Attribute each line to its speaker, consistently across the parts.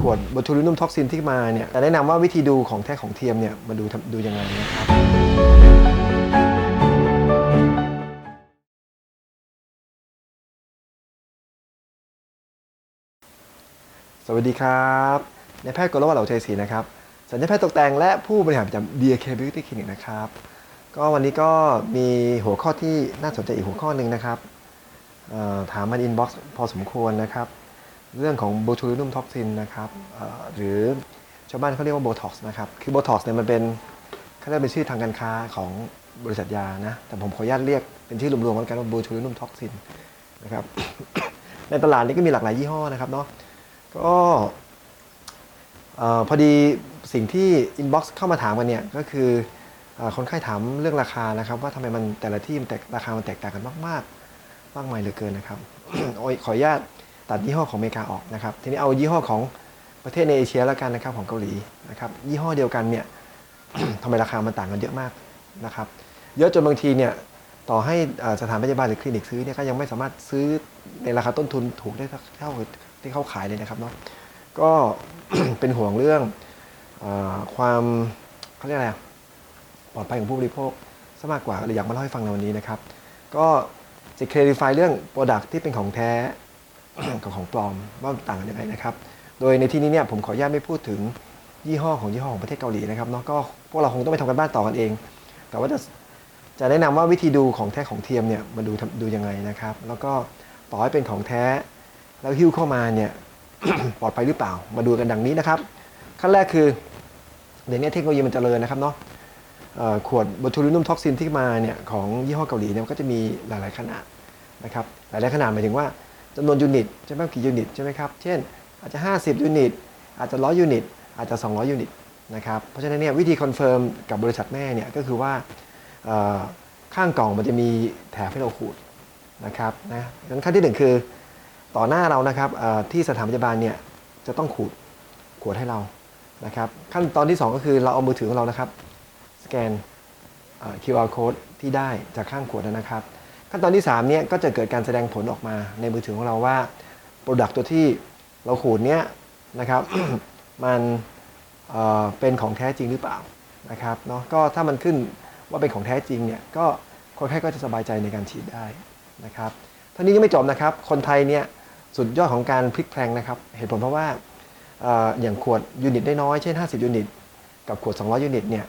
Speaker 1: ขวดบอทูลินุมท็อกซินที่มาเนี่ยแต่แนะนำว่าวิธีดูของแท้ของเทียมเนี่ยมาดูดูยังไงนะครับสวัสดีครับนายแพทย์กรวัตเหล่าชัยศรีนะครับสัญญาแพทย์ตกแต่งและผู้บริหารประจำ DK Beauty Clinic นะครับก็วันนี้ก็มีหัวข้อที่น่าสนใจอีกหัวข้อหนึ่งนะครับถามมาอินบ็อกซ์พอสมควรนะครับ เรื่องของโบทูลินุมท็อกซินนะครับหรือชาวบ้านเขาเรียกว่าโบท็อกซ์นะครับ คือโบท็อกซ์เนี่ยมันเป็นเขาเรียกเป็นชื่อทางการค้าของบริษัทยานะ แต่ผมขออนุญาตเรียกเป็นชื่อรวมๆแล้วกันว่าโบทูลินุมท็อกซินนะครับในตลาดนี้ก็มีหลากหลายยี่ห้อนะครับเนาะก็พอดีสิ่งที่อินบ็อกซ์เข้ามาถามกันเนี่ยก็คืออคนไข้ถามเรื่องราคานะครับ ว่าทำไมมันแต่ละที่มันแตกราคามันแตกต่างกันมาก ๆ มากมายเหลือเกินนะครับขออนุญาต ตัดยี่ห้อของอเมริกาออกนะครับทีนี้เอายี่ห้อของประเทศในเอเชียแล้วกันนะครับของเกาหลีนะครับยี่ห้อเดียวกันเนี่ยทำไมราคามันต่างกันเยอะมากนะครับเยอะจนบางทีเนี่ยต่อให้สถานพยาบาลหรือคลินิกซื้อเนี่ยก็ยังไม่สามารถซื้อในราคาต้นทุนถูกได้เท่าที่เขาขายเลยนะครับเนาะก็เป็นห่วงเรื่องอความเขาเรียกอะไรปลอดภัยของผู้บริโภคซะมากกว่าเลยอยากมาเล่าให้ฟังในวันนี้นะครับ ก็จะเคล r ิฟายเรื่องโปรดักที่เป็นของแท้ กับของปลอมว่าต่างกันยังไงนะครับ โดยในที่นี้เนี่ยผมขออนุญาตไม่พูดถึงยี่ห้อของยี่ห้อของประเทศเกาหลีนะครับเนาะก็พวกเราคงต้องไปทำกันบ้านต่อกันเอง แต่ว่าจะจะแนะนำว่าวิธีดูของแท้ของเทียมเนี่ยมาดูดูยังไงนะครับ แล้วก็ต่อให้เป็นของแท้ แล้วหิ้วเข้ามาเนี่ยปลอดภัยหรือเปล่า มาดูกันดังนี้นะครับ ขั้นแรกคือเดี๋ยวนี้เทคโนโลยีมันเจริญนะครับเนาะขวดบอทูลินุมท็อกซินที่มาเนี่ยของยี่ห้อเกาหลีเนี่ยก็จะมีหลาย ๆ ขนาดนะครับ หลาย ๆ ขนาดหมายถึงว่า จำนวนยูนิตใช่ไหมกี่ยูนิตใช่ไหมครับ เช่น อาจจะ 50 ยูนิต อาจจะ 100 ยูนิต อาจจะ 200 ยูนิตนะครับ เพราะฉะนั้นเนี่ยวิธีคอนเฟิร์มกับบริษัทแม่เนี่ยก็คือว่าข้างกล่องมันจะมีแถบให้เราขูดนะครับนะงั้นขั้นที่หนึ่งคือต่อหน้าเรานะครับที่สถานพยาบาลเนี่ยจะต้องขูดขวดให้เรานะครับขั้นตอนที่ 2 ก็คือเราเอามือถือของเรานะครับ สแกน QR code ที่ได้จากข้างขวดนะครับ ขั้นตอนที่3เนี่ยก็จะเกิดการแสดงผลออกมาในมือถือของเราว่าโปรดักตัวที่เราขูดเนี่ยนะครับมันเเป็นของแท้จริงหรือเปล่านะครับเนาะก็ถ้ามันขึ้นว่าเป็นของแท้จริงเนี่ยก็คนไข้ก็จะสบายใจในการฉีดได้นะครับท่านี้ยังไม่จบนะครับ คนไทยเนี่ยสุดยอดของการพลิกแพลงนะครับ เหตุผลเพราะว่าออย่างขวดยูนิตได้น้อยเช่น 50 ยูนิต กับขวด 200 ยูนิตเนี่ย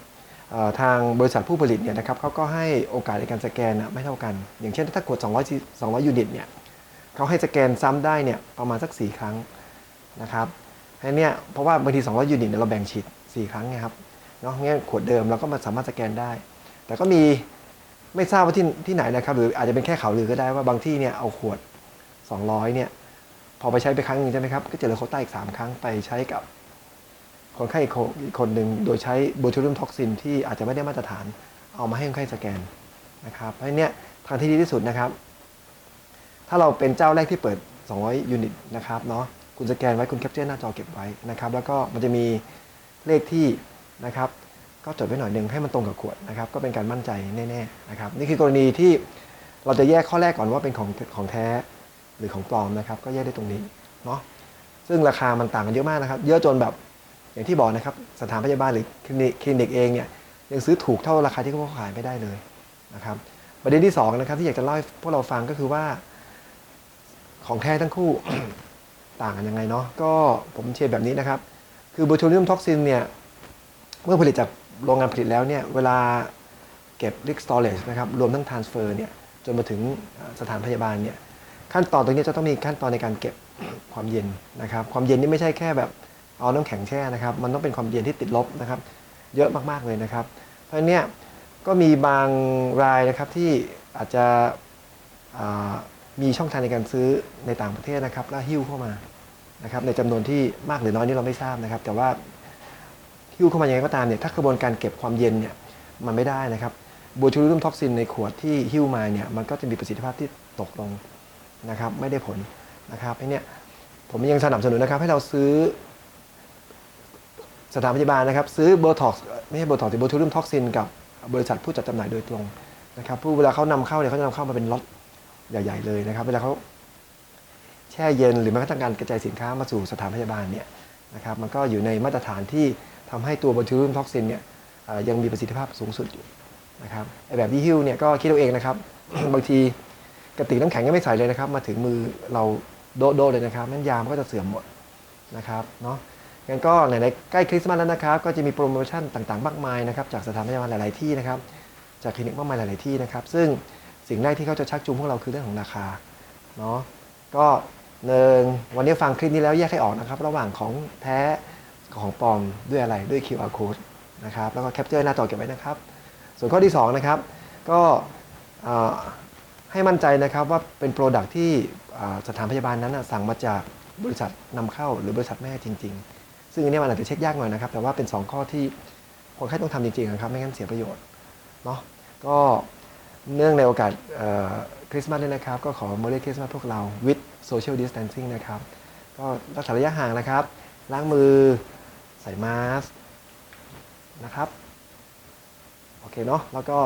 Speaker 1: ทางบริษัทผู้ผลิตเนี่ยนะครับเขาก็ให้โอกาสในการสแกนนะไม่เท่ากัน อย่างเช่นถ้าขวด200 200 ยูนิตเนี่ยเขาให้สแกนซ้ำได้เนี่ยประมาณสัก 4 ครั้งนะครับให้เนี่ยเพราะว่าบางที 200 ยูนิตเนี่ยเราแบ่งฉีด 4 ครั้งไงครับเนาะงั้นขวดเดิมเราก็มาสามารถสแกนได้ แต่ก็มีไม่ทราบว่าที่ที่ไหนนะครับ หรืออาจจะเป็นแค่ข่าวลือก็ได้ว่าบางที่เนี่ยเอาขวด 200 เนี่ยพอไปใช้ไปครั้งหนึงใช่ไหมครับก็จะเหลือโคต้าอีก 3 ครั้งไปใช้กับ คนไข้อีกคนหนึ่งโดยใช้โบทูลิมท็อกซินที่อาจจะไม่ได้มาตรฐานเอามาให้คนไข้สแกนนะครับเพราะนั้นเนี่ยทางที่ดีที่สุดนะครับ ถ้าเราเป็นเจ้าแรกที่เปิด 200 ยูนิตนะครับเนาะคุณสแกนไว้คุณแคปเจอร์หน้าจอเก็บไว้นะครับ แล้วก็มันจะมีเลขที่นะครับ ก็จดไว้หน่อยหนึ่งให้มันตรงกับขวดนะครับ ก็เป็นการมั่นใจแน่ๆนะครับ นี่คือกรณีที่เราจะแยกข้อแรกก่อนว่าเป็นของของแท้หรือของปลอมนะครับ ก็แยกได้ตรงนี้เนาะซึ่งราคามันต่างกันเยอะมากนะครับ เยอะจนแบบ อย่างที่บอกนะครับสถานพยาบาลหรือคลินิกคลินิกเองเนี่ยยังซื้อถูกเท่าราคาที่เขาขายไม่ได้เลยนะครับประเด็นที่สองนะครับที่อยากจะเล่าให้พวกเราฟังก็คือว่าของแท้ทั้งคู่ ต่างกันยังไงเนาะก็ผมเชียร์แบบนี้นะครับ คือบูทูลิมท็อกซินเนี่ยเมื่อผลิตจากโรงงานผลิตแล้วเนี่ยเวลาเก็บ r i กสตอเรจนะครับรวมทั้ง transfer เนี่ยจนมาถึงสถานพยาบาลเนี่ยขั้นตอนตรงนี้จะต้องมีขั้นตอนในการเก็บความเย็นนะครับ ความเย็นนี่ไม่ใช่แค่แบบ เอาน้ำแข็งแช่นะครับ มันต้องเป็นความเย็นที่ติดลบนะครับ เยอะมากๆเลยนะครับ เพราะฉะนั้นเนี่ยก็มีบางรายนะครับที่อาจจะมีช่องทางในการซื้อในต่างประเทศนะครับแล้วหิ้วเข้ามานะครับในจำนวนที่มากหรือน้อยนี่เราไม่ทราบนะครับ แต่ว่าหิ้วเข้ามายังไงก็ตามเนี่ยถ้ากระบวนการเก็บความเย็นเนี่ยมันไม่ได้นะครับบูทูลิมท็อกซินในขวดที่หิ้วมาเนี่ยมันก็จะมีประสิทธิภาพที่ตกลงนะครับไม่ได้ผลนะครับไอ้เนี่ยผมยังสนับสนุนนะครับให้เราซื้อ สถานพยาบาลนะครับซื้อโบท็อกซ์ไม่ใช่โบท็อกซ์แต่โบทูลิมท็อกซินกับบริษัทผู้จัดจำหน่ายโดยตรงนะครับผู้เวลาเขานำเข้าเนี่ยเขาจะนำเข้ามาเป็นล็อตใหญ่ ๆ เลยนะครับ เวลาเขาแช่เย็นหรือแม้กระทั่งการกระจายสินค้ามาสู่สถานพยาบาลเนี่ยนะครับมันก็อยู่ในมาตรฐานที่ทำให้ตัวบอทูลิมท็อกซินเนี่ยยังมีประสิทธิภาพสูงสุดอยู่นะครับไอแบบที่ฮิ้วเนี่ยก็คิดเอาเองนะครับบางทีกระติกน้ำแข็งยังไม่ใส่เลยนะครับ มาถึงมือเราโดโดเลยนะครับนั้นยามก็จะเสื่อมหมดนะครับเนาะ งั้นก็ไหนๆใกล้คริสต์มาสแล้วนะครับ ก็จะมีโปรโมชั่นต่างๆ มากมายนะครับ จากสถานพยาบาลหลาย ๆ ที่นะครับ จากคลินิกมากมายหลาย ๆ ที่นะครับ ซึ่งสิ่งแรกที่เขาจะชักจูงพวกเราคือเรื่องของราคา เนาะ ก็หนึ่งวันนี้ฟังคลิปนี้แล้วแยกให้ออกนะครับ ระหว่างของแท้ของปลอมด้วยอะไรด้วย QR code นะครับ แล้วก็แคปเจอร์หน้าจอเก็บไว้นะครับ ส่วนข้อที่ 2 นะครับ ก็ให้มั่นใจนะครับว่าเป็นโปรดักที่สถานพยาบาลนั้นนะสั่งมาจากบริษัทนำเข้าหรือบริษัทแม่จริง ๆ ซึ่งอันนี้มันอาจจะเช็คยากหน่อยนะครับ แต่ว่าเป็น 2 ข้อที่คนไข้ต้องทำจริงๆนะครับ ไม่งั้นเสียประโยชน์เนาะก็เนื่องในโอกาสคริสต์มาสนี้นะครับ ก็ขอมาเรียกคริสต์มาสพวกเรา with social distancing นะครับ ก็รักษาระยะห่างนะครับ ล้างมือใส่มาสก์นะครับ โอเคเนาะแล้วก็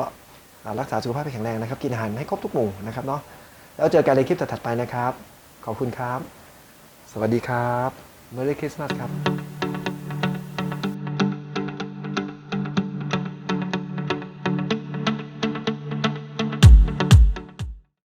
Speaker 1: รักษาสุขภาพให้แข็งแรงนะครับ กินอาหารให้ครบทุกหมู่นะครับเนาะแล้วเจอกันในคลิปถัดๆไปนะครับ ขอบคุณครับ สวัสดีครับ Merry Christmas ครับ